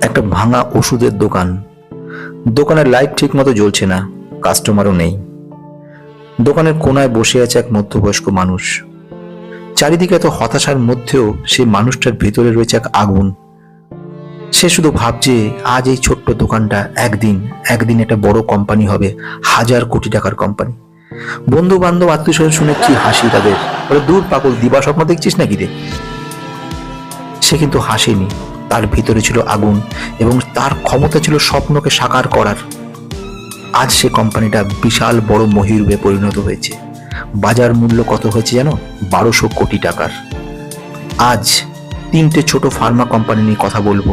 একটা ভাঙা ওষুধের দোকান। দোকানের লাইট ঠিক মতো জ্বলছে না কাস্টমারও নেই। দোকানের কোনায় বসে আছে এক মধ্যবয়স্ক মানুষ। চারিদিকে এত হতাশার মধ্যেও সেই মানুষটার ভেতরে রয়েছে এক আগুন। সে শুধু ভাবছে, আজ এই ছোট্ট দোকানটা একদিন একদিন একটা বড় কোম্পানি হবে, হাজার কোটি টাকার কোম্পানি বন্ধু বান্ধব আত্মীয় স্বজন শুনে কি হাসি তাদের? দূর পাগল দিবা স্বপ্ন দেখছিস নাকি রে? সে কিন্তু হাসেনি। তার ভিতরে ছিল আগুন এবং তার ক্ষমতা ছিল স্বপ্নকে সাকার করার। আজ সে কোম্পানিটা বিশাল বড় মহিরূপে পরিণত হয়েছে। বাজার মূল্য কত হয়েছে জানো? বারোশো কোটি টাকার। আজ তিনটে ছোট ফার্মা কোম্পানি নিয়ে কথা বলব,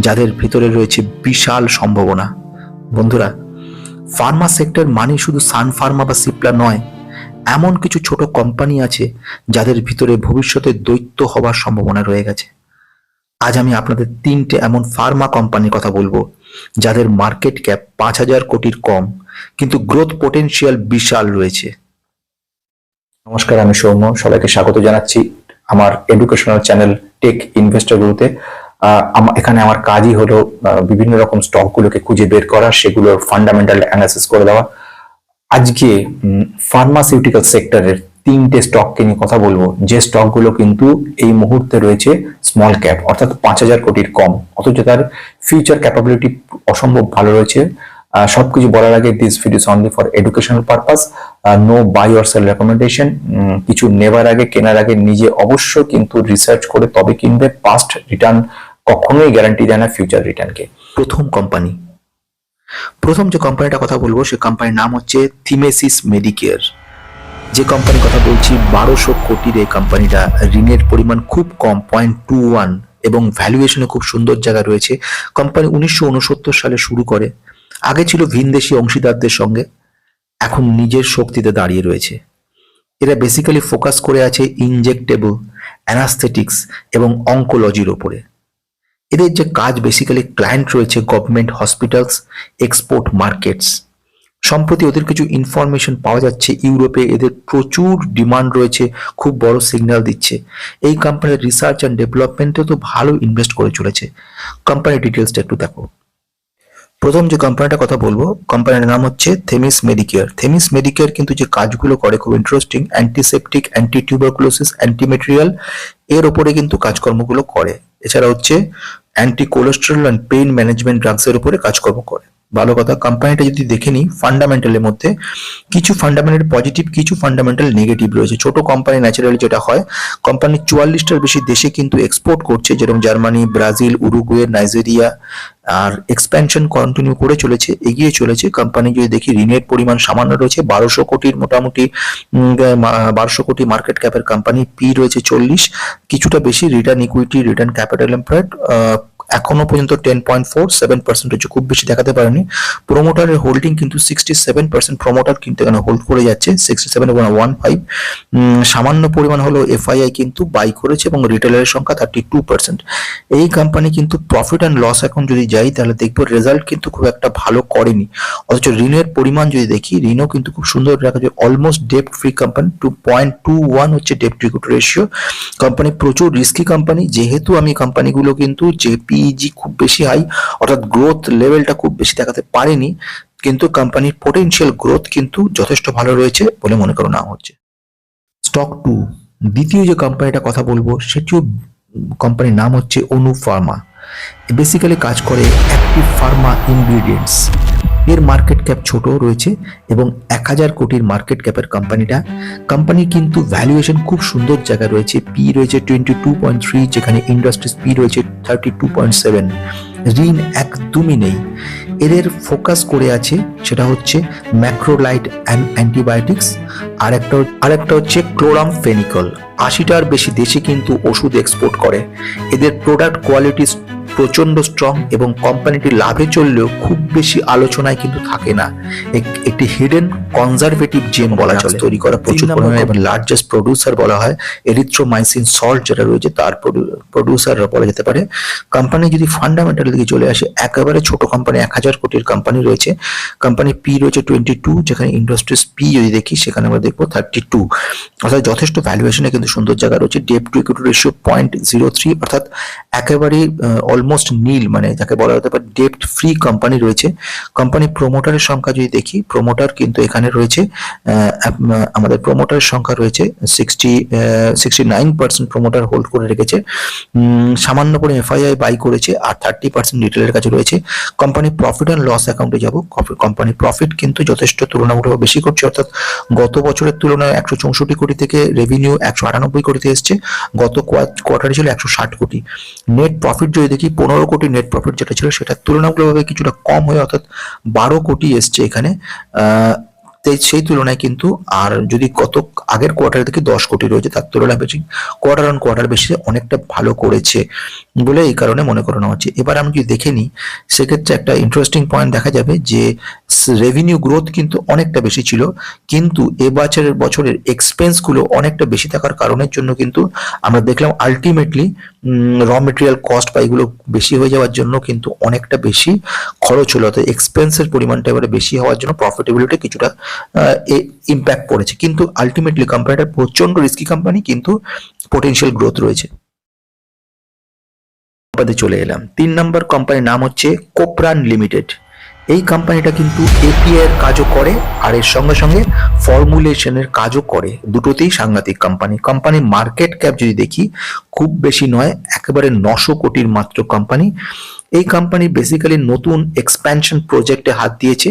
যাদের ভিতরে রয়েছে বিশাল সম্ভাবনা। বন্ধুরা, ফার্মা সেক্টর মানে শুধু সান ফার্মা বা সিপলা নয়, এমন কিছু ছোট কোম্পানি আছে যাদের ভিতরে ভবিষ্যতে দৈত্য হবার সম্ভাবনা রয়ে গেছে। আজ আমি আপনাদের তিনটে এমন ফার্মা কোম্পানির কথা বলব যাদের মার্কেট ক্যাপ পাঁচ হাজার কোটির কম কিন্তু গ্রোথ পোটেনশিয়াল বিশাল রয়েছে। নমস্কার আমি সৌম্য সবাইকে স্বাগত জানাচ্ছি আমার এডুকেশনাল চ্যানেল টেক ইনভেস্টর গুলোতে আহ, এখানে আমার কাজই হলো বিভিন্ন রকম স্টকগুলোকে খুঁজে বের করা সেগুলোর ফান্ডামেন্টাল অ্যানালিসিস করে দেওয়া। আজকে ফার্মাসিউটিক্যাল সেক্টরের তিনটে স্টককে নিয়ে কথা বলব। যে স্টকগুলো কিন্তু এই মুহূর্তে রয়েছে স্মল ক্যাপ অর্থাৎ পাঁচ হাজার কোটির কম। অথচ তার ফিউচার ক্যাপাবিলিটি অসম্ভব ভালো রয়েছে। সবকিছু বলার আগে this videos only for educational purpose no buy or sell recommendation কিছু নেবার আগে, কেনার আগে নিজে অবশ্যই কিন্তু রিসার্চ করে তবে কিনবে পাস্ট রিটার্ন কখনোই গ্যারান্টি দেয় না ফিউচার রিটার্নকে প্রথম কোম্পানি প্রথম যে কোম্পানিটা কথা বলব, সে কোম্পানির নাম হচ্ছে থিমেসিস মেডিকেয়ার যে কোম্পানির কথা বলছি, বারোশো কোটির এই কোম্পানিটা ঋণের পরিমাণ খুব কম পয়েন্ট টু ওয়ান এবং ভ্যালুয়েশনে খুব সুন্দর জায়গা রয়েছে। কোম্পানি উনিশশো উনসত্তর সালে শুরু করে। আগে ছিল ভিনদেশি অংশীদারদের সঙ্গে, এখন নিজের শক্তিতে দাঁড়িয়ে রয়েছে। এরা বেসিক্যালি ফোকাস করে আছে ইনজেক্টেবল অ্যানাস্থেটিক্স এবং অঙ্কোলজির ওপরে। এদের যে কাজ বেসিক্যালি ক্লায়েন্ট রয়েছে গভর্নমেন্ট হসপিটালস এক্সপোর্ট মার্কেটস সম্প্রতি ওদের কিছু ইনফরমেশন পাওয়া যাচ্ছে, ইউরোপে এদের প্রচুর ডিমান্ড রয়েছে, খুব বড় সিগন্যাল দিচ্ছে। এই কোম্পানির রিসার্চ অ্যান্ড ডেভেলপমেন্টে তো ভালো ইনভেস্ট করে চলেছে। কোম্পানির ডিটেলসটা একটু দেখো। প্রথম যে কোম্পানিটার কথা বলব কোম্পানির নাম হচ্ছে থেমিস মেডিকেয়ার থেমিস মেডিকেয়ার কিন্তু যে কাজগুলো করে খুব interesting antiseptic anti tuberculosis antimalarial এর ওপরে কিন্তু কাজকর্মগুলো করে। এছাড়া হচ্ছে anti cholesterol and pain management ড্রাগসের উপরে কাজকর্ম করে। ভালো কথা কোম্পানিটা যদি দেখে নিই ফান্ডামেন্টালের মধ্যে কিছু ফান্ডামেন্টাল পজিটিভ কিছু ফান্ডামেন্টাল নেগেটিভ রয়েছে। ছোট কোম্পানি ন্যাচারালি যেটা হয় কোম্পানি চুয়াল্লিশটার বেশি দেশে কিন্তু এক্সপোর্ট করছে, যেরকম জার্মানি, ব্রাজিল, উরুগুয়ে, নাইজেরিয়া, আর এক্সপ্যানশন কন্টিনিউ করে চলেছে, এগিয়ে চলেছে। কোম্পানি যদি দেখি, ঋণের পরিমাণ সামান্য রয়েছে, বারোশো কোটির মোটামুটি বারোশো কোটি মার্কেট ক্যাপের কোম্পানি পি রয়েছে চল্লিশ। কিছুটা বেশি return equity return capital employed এখনও পর্যন্ত ten point four seven percent হচ্ছে খুব বেশি দেখাতে পারেনি। প্রোমোটারের হোল্ডিং কিন্তু সিক্সটি সেভেন পার্সেন্ট প্রোমোটার কিন্তু এখানে হোল্ড করে যাচ্ছে সিক্সটি সেভেন ওয়ান ফাইভ সামান্য পরিমাণ হলো এফআইআই কিন্তু বাই করেছে এবং রিটেলারের সংখ্যা থার্টি টু পার্সেন্ট এই কোম্পানি কিন্তু প্রফিট অ্যান্ড লস এখন যদি যাই, তাহলে দেখব রেজাল্ট কিন্তু খুব একটা ভালো করেনি। অথচ ঋণের পরিমাণ যদি দেখি, ঋণও কিন্তু খুব সুন্দর রাখা যায় almost ডেপ্ট free company two point two one হচ্ছে ডেপ্ট রেশিও কোম্পানি প্রচুর রিস্কি কোম্পানি যেহেতু আমি কোম্পানিগুলো কিন্তু যে পিইজি খুব বেশি হাই অর্থাৎ গ্রোথ লেভেলটা খুব বেশি দেখাতে পারেনি, কিন্তু কোম্পানির পোটেনশিয়াল গ্রোথ কিন্তু যথেষ্ট ভালো রয়েছে বলে মনে করো না হচ্ছে। স্টক টু দ্বিতীয় যে কোম্পানিটা কথা বলব, সেটিও কোম্পানির নাম হচ্ছে অনু ফার্মা বেসিক্যালি কাজ করে অ্যাক্টিভ ফার্মা ইনগ্রিডিয়েন্টস এর মার্কেট ক্যাপ ছোট রয়েছে এবং এক হাজার কোটির মার্কেট ক্যাপের কোম্পানিটা কোম্পানি কিন্তু ভ্যালুয়েশন খুব সুন্দর জায়গায় রয়েছে। পি রয়েছে টোয়েন্টি টু পয়েন্ট থ্রি যেখানে ইন্ডাস্ট্রিজ পি রয়েছে থার্টি টু পয়েন্ট সেভেন ঋণ একদমই নেই। এদের ফোকাস করে আছে সেটা হচ্ছে ম্যাক্রোলাইট অ্যান্ড অ্যান্টিবায়োটিক্স আর একটা আর একটা হচ্ছে ক্লোরাম ফেনিকল আশিটার বেশি দেশে কিন্তু ওষুধ এক্সপোর্ট করে। এদের প্রোডাক্ট কোয়ালিটি প্রচণ্ড স্ট্রং এবং কোম্পানিটি লাভে চললেও খুব বেশি আলোচনায় কিন্তু থাকে না। এক- একটি হিডেন কনজারভেটিভ জেম বলা চলে। তৈরি করা প্রচুর পরিমাণে এবং লার্জেস্ট প্রডিউসার বলা হয় এরিথ্রোমাইসিন সল্ট যেটা রয়েছে তার প্রডিউসার বলা যেতে পারে। কোম্পানি যদি ফান্ডামেন্টাল দিকে চলে আসে, একেবারে ছোট কোম্পানি এক হাজার কোটির কোম্পানি রয়েছে। কোম্পানি পি রয়েছে টোয়েন্টি টু যেখানে ইন্ডাস্ট্রিজ পি যদি দেখি, সেখানে আমরা দেখব থার্টি টু অর্থাৎ যথেষ্ট ভ্যালুয়েশনে কিন্তু সুন্দর জায়গা রয়েছে। Debt to equity ratio point zero three অর্থাৎ একেবারে অলমোস্ট নীল মানে যাকে বলা হতে পারে ডেপ্ট ফ্রি কোম্পানি রয়েছে। কোম্পানি প্রমোটারের সংখ্যা যদি দেখি প্রমোটার কিন্তু এখানে রয়েছে। আমাদের প্রমোটারের সংখ্যা রয়েছে sixty sixty nine percent promoter hold করে রেখেছে। সামান্য করে এফআইআই বাই করেছে আর থার্টি পার্সেন্ট রিটেলের কাছে রয়েছে। কোম্পানি প্রফিট অ্যান্ড লস অ্যাকাউন্টে যাব। কোম্পানি প্রফিট কিন্তু যথেষ্ট তুলনামূলক বেশি করছে। অর্থাৎ গত বছরের তুলনায় একশো চৌষট্টি কোটি থেকে রেভিনিউ একশো আটানব্বই কোটিতে এসছে। গত কোয়ার্টারে ছিল একশো ষাট কোটি। নেট প্রফিট যদি দেখি, পনেরো কোটি নেট প্রফিট যেটা ছিল, সেটা তুলনামূলকভাবে কিছুটা কম হয়ে অর্থাৎ বারো কোটি এসছে এখানে। সেই তুলনায় কিন্তু আর যদি কত আগের কোয়ার্টার থেকে দশ কোটি রয়েছে, তার তুলনায় বেশি। কোয়ার্টার অন কোয়ার্টার বেশি অনেকটা ভালো করেছে। বলে এই কারণে মনে করানো হচ্ছে। এবার আমি যদি দেখে নিই, সেক্ষেত্রে একটা ইন্টারেস্টিং পয়েন্ট দেখা যাবে যে রেভিনিউ গ্রোথ কিন্তু অনেকটা বেশি ছিল, কিন্তু এবছরের বছরের এক্সপেন্সগুলো অনেকটা বেশি থাকার কারণের জন্য কিন্তু আমরা দেখলাম আলটিমেটলি র মেটেরিয়াল কস্ট বা এগুলো বেশি হয়ে যাওয়ার জন্য কিন্তু অনেকটা বেশি খরচ হলো। অর্থাৎ এক্সপেন্সের পরিমাণটা এবারে বেশি হওয়ার জন্য প্রফিটেবিলিটি কিছুটা ইম্প্যাক্ট পড়েছে কিন্তু আলটিমেটলি কোম্পানিটা প্রচণ্ড রিস্কি কোম্পানি কিন্তু পোটেনশিয়াল গ্রোথ রয়েছে। পদে চলে এলাম। তিন নম্বর কোম্পানির নাম হচ্ছে কোপরান লিমিটেড এই কোম্পানিটা কিন্তু এপিআই কাজও করে, আর এর সঙ্গে সঙ্গে ফর্মুলেশনের কাজও করে। দুটোতেই সাংঘাতিক কোম্পানি কোম্পানির মার্কেট ক্যাপ যদি দেখি, খুব বেশি নয়, একেবারে নশো কোটির মাত্র কোম্পানি এই কোম্পানি বেসিক্যালি নতুন এক্সপ্যানশন প্রজেক্টে হাত দিয়েছে।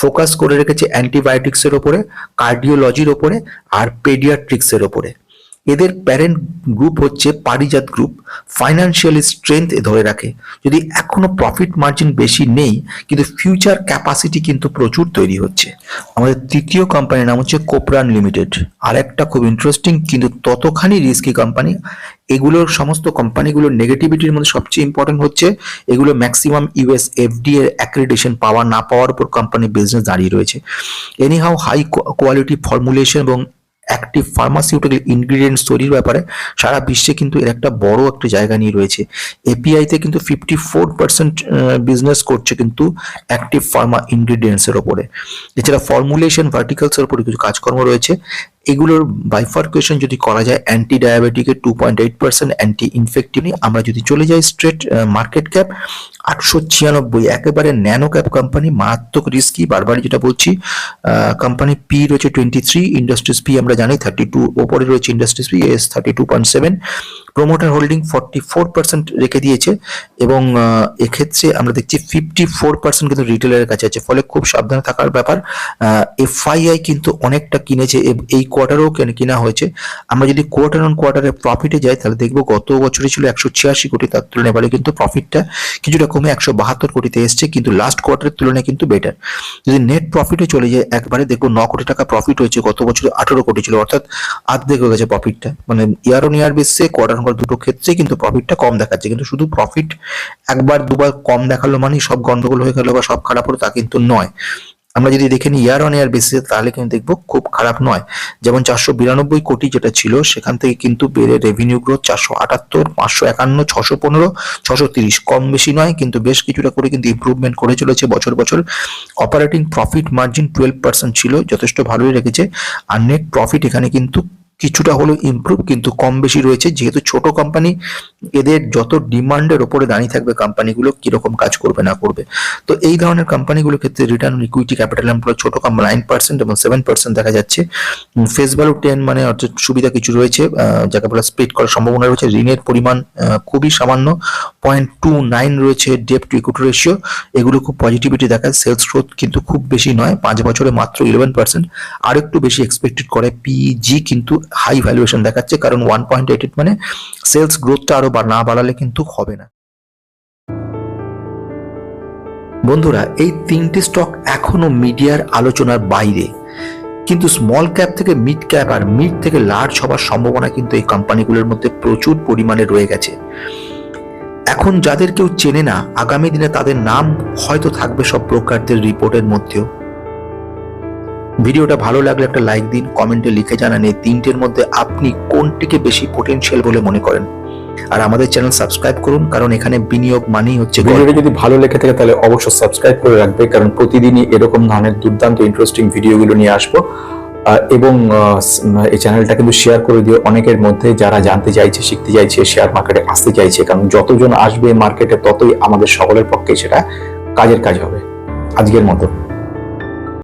ফোকাস করে রেখেছে অ্যান্টিবায়োটিক্সের ওপরে কার্ডিওলজির ওপরে, আর পেডিয়াট্রিক্সের ওপরে। এদের প্যারেন্ট গ্রুপ হচ্ছে পারিজাত গ্রুপ ফাইন্যান্সিয়ালি স্ট্রেংথ এ ধরে রাখে। যদি এখনও প্রফিট মার্জিন বেশি নেই, কিন্তু ফিউচার ক্যাপাসিটি কিন্তু প্রচুর তৈরি হচ্ছে। আমাদের তৃতীয় কোম্পানির নাম হচ্ছে কোপরান লিমিটেড আর একটা খুব ইন্টারেস্টিং কিন্তু ততখানি রিস্কি কোম্পানি এগুলোর সমস্ত কোম্পানিগুলোর নেগেটিভিটির মধ্যে সবচেয়ে ইম্পর্টেন্ট হচ্ছে, এগুলো ম্যাক্সিমাম ইউএস এফডি এর অ্যাক্রেডিটেশন পাওয়া না পাওয়ার উপর কোম্পানি বিজনেস দাঁড়িয়ে রয়েছে। এনিহাউ হাই কোয়ালিটি ফর্মুলেশন এবং অ্যাক্টিভ ফার্মাসিউটিক্যাল ইনগ্রিডিয়েন্টস তৈরির ব্যাপারে সারা বিশ্বে কিন্তু এর একটা বড় একটা জায়গা নিয়ে রয়েছে। এপিআইতে কিন্তু ফিফটি ফোর পার্সেন্ট বিজনেস করছে কিন্তু অ্যাক্টিভ ফার্মা ইনগ্রিডিয়েন্টসের ওপরে। এছাড়া ফর্মুলেশন ভার্টিকালসের উপরে কিছু কাজকর্ম রয়েছে। এগুলোর বাইফার্কুয়েশন যদি করা যায় anti ডায়াবেটিকের two point eight percent anti infective আমরা যদি চলে যাই স্ট্রেট মার্কেট ক্যাপ আটশো ছিয়ানব্বই, একেবারে ন্যানো ক্যাপ কোম্পানি মারাত্মক রিস্কি বারবার যেটা বলছি কোম্পানি পি রয়েছে টোয়েন্টি থ্রি ইন্ডাস্ট্রিজ পি আমরা জানি থার্টি টু ওপরে রয়েছে industries P S thirty two point seven promoter holding forty four percent রেখে দিয়েছে এবং এক্ষেত্রে আমরা দেখছি ফিফটি ফোর পার্সেন্ট কিন্তু রিটেলের কাছে আছে। ফলে খুব সাবধানে থাকার ব্যাপার এফআইআই কিন্তু অনেকটা কিনেছে এই কোয়ার্টারেও কিনা হয়েছে। আমরা যদি কোয়ার্টার অন কোয়ার্টারে প্রফিটে যাই, তাহলে দেখব গত বছরে ছিল একশো ছিয়াশি কোটি, তার তুলনায় বলে কিন্তু প্রফিটটা কিছুটা কমে একশো বাহাত্তর কোটিতে এসছে, কিন্তু লাস্ট কোয়ার্টারের তুলনায় কিন্তু বেটার যদি নেট প্রফিটে চলে যায় একবারে দেখব ন কোটি টাকা প্রফিট হয়েছে, গত বছরে আঠেরো কোটি ছিল, অর্থাৎ অর্ধেক হয়ে গেছে প্রফিটটা মানে ইয়ার অন ইয়ার বেসে কোয়ার্টার অন দুটো ক্ষেত্রে কিন্তু প্রফিটটা কম দেখাচ্ছে। কিন্তু শুধু প্রফিট একবার, দুবার কম দেখাল মানে সব গন্ডগোল হয়ে গেল বা সব খারাপ হলো তা কিন্তু নয়। আমরা যদি দেখে নিই ইয়ার অন ইয়ার বেসিসে তাহলে কিন্তু দেখব খুব খারাপ নয়। যেমন চারশো বিরানব্বই কোটি যেটা ছিল, সেখান থেকে কিন্তু বেড়ে রেভিনিউ গ্রোথ চারশো আটাত্তর, পাঁচশো একান্ন, ছশো পনেরো, ছশো তিরিশ। কম বেশি নয়, কিন্তু বেশ কিছুটা করে কিন্তু ইমপ্রুভমেন্ট করে চলেছে বছর বছর। Operating profit margin twelve percent ছিল, যথেষ্ট ভালোই রেখেছে আর নেট প্রফিট এখানে কিন্তু কিছুটা হলেও ইমপ্রুভ কিন্তু কম বেশি রয়েছে। যেহেতু ছোট কোম্পানি এদের যত ডিমান্ডের ওপরে দাঁড়িয়ে থাকবে কোম্পানিগুলো কীরকম কাজ করবে, না করবে। তো এই ধরনের কোম্পানিগুলোর ক্ষেত্রে return on equity capital employ ছোট কোম্পানি নাইন পার্সেন্ট এবং সেভেন পার্সেন্ট দেখা যাচ্ছে। ফেস ভ্যালু টেন মানে অর্থাৎ সুবিধা কিছু রয়েছে যাকে বলা স্প্লিট করার সম্ভাবনা রয়েছে। ঋণের পরিমাণ খুবই সামান্য পয়েন্ট টু নাইন রয়েছে ডেপ টু ইকুইটি রেশিও এগুলো খুব পজিটিভিটি দেখায় সেলস গ্রোথ কিন্তু খুব বেশি নয়, পাঁচ বছরে মাত্র ইলেভেন পার্সেন্ট আর একটু বেশি এক্সপেক্টেড করে পিজি কিন্তু হাই ভ্যালুয়েশন দেখাচ্ছে, কারণ ওয়ান পয়েন্ট এইট মানে সেলস গ্রোথটা আরও না বাড়ালে কিন্তু হবে না। বন্ধুরা, এই তিনটে স্টক এখনও মিডিয়ার আলোচনার বাইরে। কিন্তু স্মল ক্যাপ থেকে মিড ক্যাপ আর মিড থেকে লার্জ হবার সম্ভাবনা কিন্তু এই কোম্পানিগুলোর মধ্যে প্রচুর পরিমাণে রয়ে গেছে। এখন যাদের কেউ চেনে না, আগামী দিনে তাদের নাম হয়তো থাকবে সব ব্রোকারদের রিপোর্টের মধ্যেও। ভিডিওটা ভালো লাগলে একটা লাইক দিন, কমেন্টে লিখে জানান এই তিনটের মধ্যে আপনি কোনটিকে বেশি পোটেনশিয়াল বলে মনে করেন। আর আমাদের চ্যানেল সাবস্ক্রাইব করুন, কারণ এখানে বিনিয়োগ মানেই হচ্ছে। ভিডিওটি যদি ভালো লেগে থাকে তাহলে অবশ্যই সাবস্ক্রাইব করে রাখবে, কারণ প্রতিদিনই এরকম ধরনের দুর্দান্ত ইন্টারেস্টিং ভিডিওগুলো নিয়ে আসব। এবং এই চ্যানেলটা কিন্তু শেয়ার করে দিও অনেকের মধ্যে, যারা জানতে চাইছে, শিখতে চাইছে শেয়ার মার্কেটে আসতে চাইছে, কারণ যতজন আসবে মার্কেটে ততই আমাদের সকলের পক্ষে সেটা কাজের কাজ হবে। আজকের মতো।